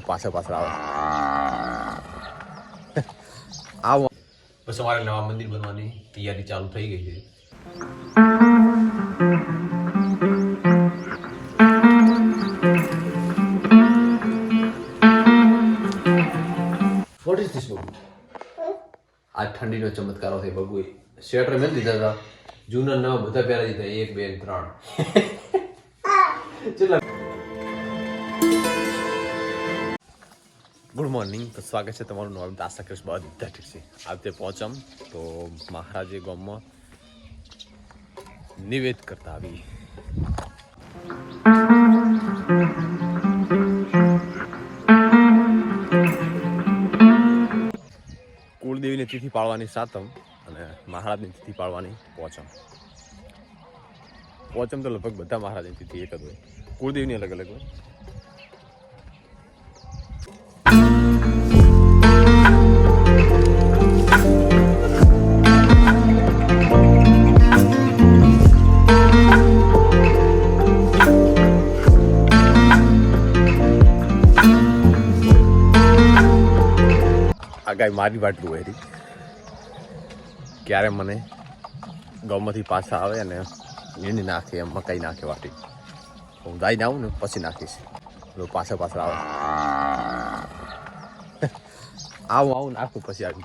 પાછળ પાછળ આવે. આવો. બસ અમારે નવા મંદિર બનવાની તૈયારી ચાલુ થઈ ગઈ છે. વોટ ઇઝ ધીસ બગુ આ ઠંડીનો ચમત્કારો થઈ બગુ સ્વેટર મેં દીધા હતા. જૂના નવા બધા પહેરા દીધા. એક બે ત્રણ. ચલો. Good morning. તો સ્વાગત છે તમારું નોર્મ આશા કરીશ બધા ઠીક છે આવતે પહોંચમ તો મહારાજે ગામમાં નિવેદ કરતા આવી. કુળદેવીની તિથિ પાળવાની સાતમ અને મહારાજની તિથિ પાળવાની પોચમ પોચમ તો લગભગ બધા મહારાજની તિથિ એક જ હોય. કુળદેવીની અલગ અલગ હોય. ગાય મારી વાટ હતી ક્યારે મને ગૌમાંથી પાછા આવે અને વીણી નાખે, એમ મકાઈ નાખે વાટી. હું દાઈ આવું ને પછી નાખીશ. તો પાછળ પાછળ આવે. આવું આવું નાખું પછી આવી.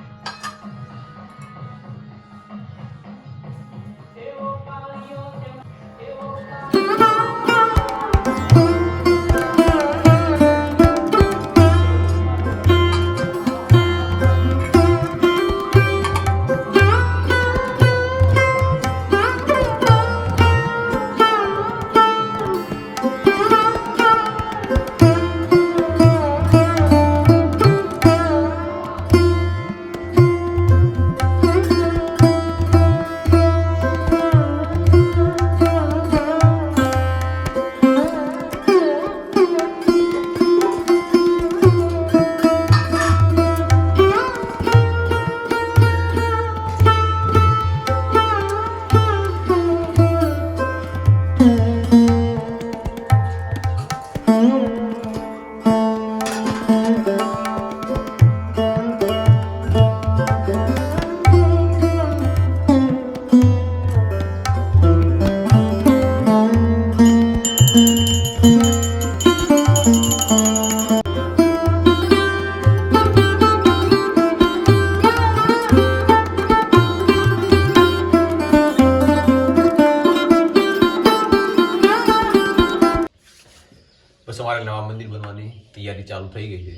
તૈયારી ચાલુ થઈ ગઈ છે.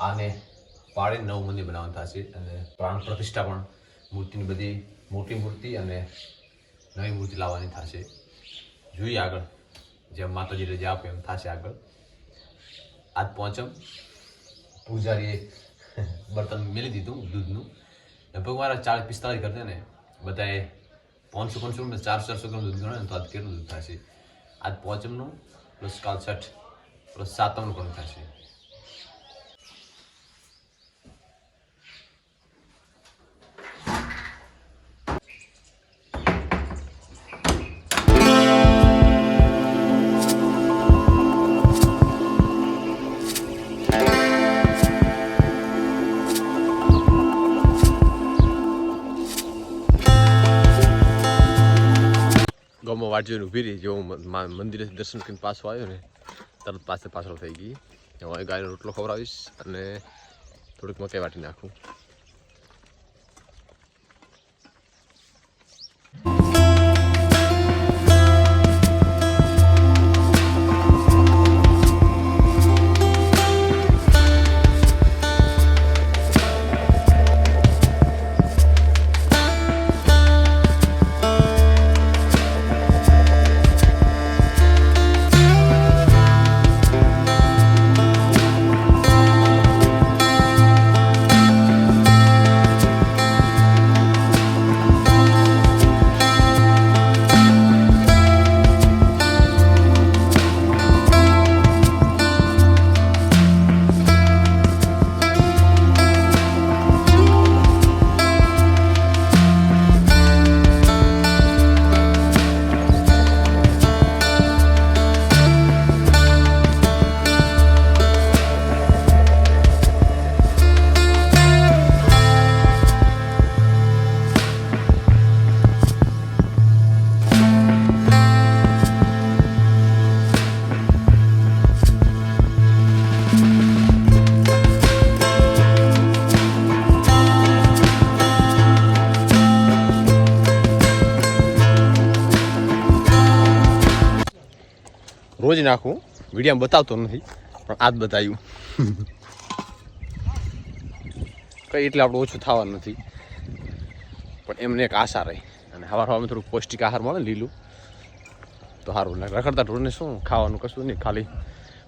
આને પાળે નવું મંદિર બનાવવાનું થશે અને પ્રાણ પ્રતિષ્ઠા પણ મૂર્તિની બધી મોટી મૂર્તિ અને નવી મૂર્તિ લાવવાની થશે. જોઈએ આગળ, જેમ માતાજી રજા આપે એમ થશે આગળ. આજ પહોંચમ. પૂજારીએ બર્તન મેલી દીધું દૂધનું. લગભગ મારા ચાલીસ પિસ્તાલીસ કરતા ને બધાએ પાંચસો પાંચસો, ચારસો ચારસો ગ્રામ દૂધ ગણો તો આજ કેટલું દૂધ થશે. આજ પહોંચમનું પ્લસ કાલ છઠ. પ્લસ સાતમનું પણ થશે ગામમાં વાટ રહી જેવું મંદિરે દર્શન કરીને પાછો આવ્યો ને તરત પાસે પાછળ થઈ ગઈ. હવે ગાયનો રોટલો ખવડાવીશ અને થોડીક મકાઈ વાટી નાખું. રોજ નાખું. વિડીયામાં બતાવતો નથી, પણ આજ બતાવ્યું. કંઈ એટલે આપણે ઓછું થવાનું નથી. પણ એમને એક આશા રહી. અને હવાર સવારમાં થોડું પૌષ્ટિક આહાર મળે લીલું, તો સારું. રખડતા ઢોરને શું ખાવાનું કશું નહીં, ખાલી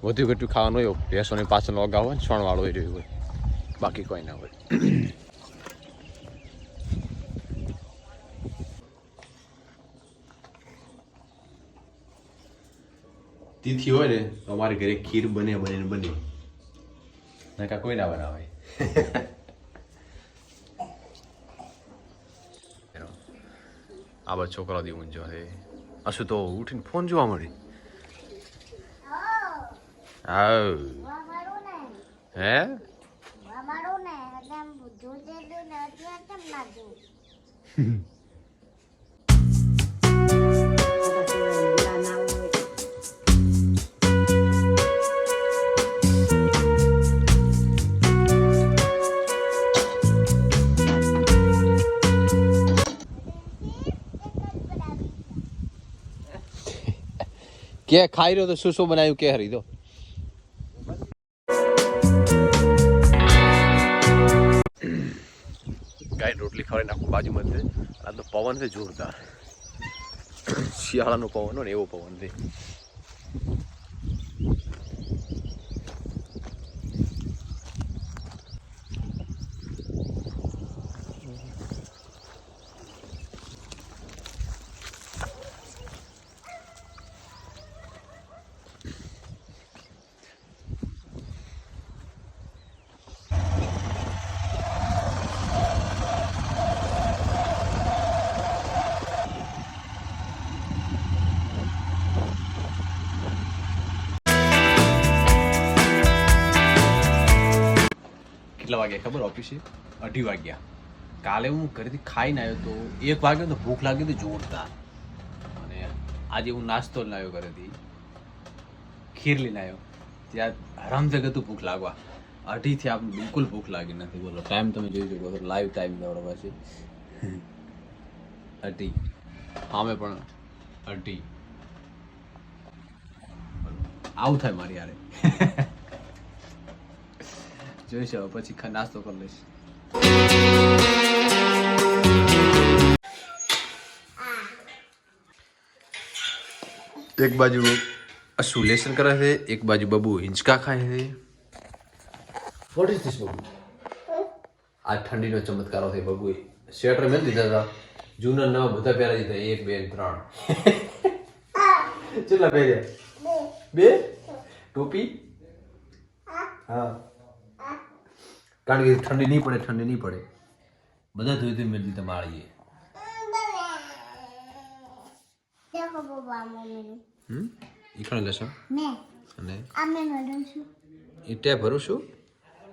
વધુ ઘટ્યું ખાવાનું હોય ભેંસોની પાછળ અગાઉ હોય છણવાળો હોય રહ્યું હોય. બાકી કોઈ ના હોય. તિથિ હોય ને તો અમારે ઘરે ખીર બને બને ને બને. નકા કોઈ ના બનાવે? આ બધા છોકરાઓ દી ઊંઝો હે અસુ તો ઉઠીને ફોન જોવા મળી. આવ હે? ને જોજે દે ને અત્યારે કેમ ના કે ખાઈ રહ્યો તો શું શું બનાવ્યું કે હરી દો. ગાય રોટલી ખવડાવી નાખું બાજુમાં તો પવન છે જોરદાર. શિયાળાનો પવન હોય ને એવો પવન છે. કેટલા વાગ્યા ખબર ઓફિસે અઢી વાગ્યા. કાલે હું ઘરેથી ખાઈને આવ્યો તો એક વાગ્યો તો ભૂખ લાગી તો જોરદાર. અને આજે હું નાસ્તો લઈને આવ્યો ઘરેથી. ખીર લઈને આવ્યો. ત્યાં હરામ જગતું ભૂખ લાગવા. અઢીથી આપણને બિલકુલ ભૂખ લાગી નથી. બોલો ટાઈમ તમે જોઈ શકો છો લાઈવ ટાઈમ દોડો પછી અઢી. સામે પણ અઢી. આવું થાય મારી યારે જોઈશ હવે પછી ખા- નાસ્તો કરી લઈશ એક બાજુ અશુ લેસન કરે છે એક બાજુ બબુ હિંચકા ખાય છે વોટ ઇઝ ધીસ બબુ આ ઠંડીનો ચમત્કારો છે બબુએ સ્વેટર મેં દીધા હતા જૂના નવા બધા પહેરા દીધા એક બે ને ત્રણ કેટલા પહેર્યા બે ટોપી હા કારણ કે ઠંડી નહીં પડે, ઠંડી નહીં પડે. બધા ધોઈ ધોઈ મેળવી તમે આળીએ ઈખણ મેં અને? એ ભરું છું?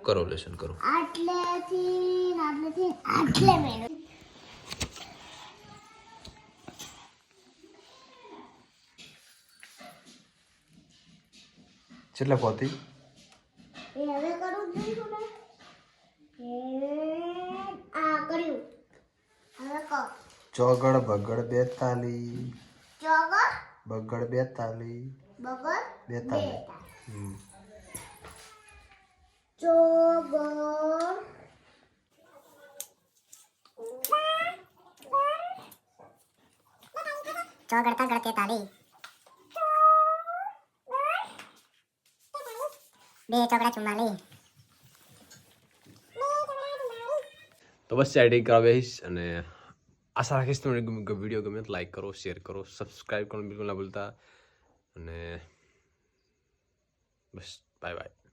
કરો, લેશન કરો. આટલેથી આટલેથી કેટલા પોતી એ હવે કરું જ નહીં ને એ આ કર્યું હવે કર ચોગડ બગડ બેતાલી. ચોગળ? બગડ બેતાલી. બગડ બેતાલી. ચોગળ. ચોગર ચોગડ તગડ તેતાલી. બે ચોગડા ચુમ્માલી તો બસ એડિટિંગ કરાવીશ અને આશા રાખીશ તમને વીડિયો ગમે તો લાઈક કરો શેર કરો સબસ્ક્રાઈબ કરવાનું બિલકુલ ના ભૂલતા. અને બસ બાય બાય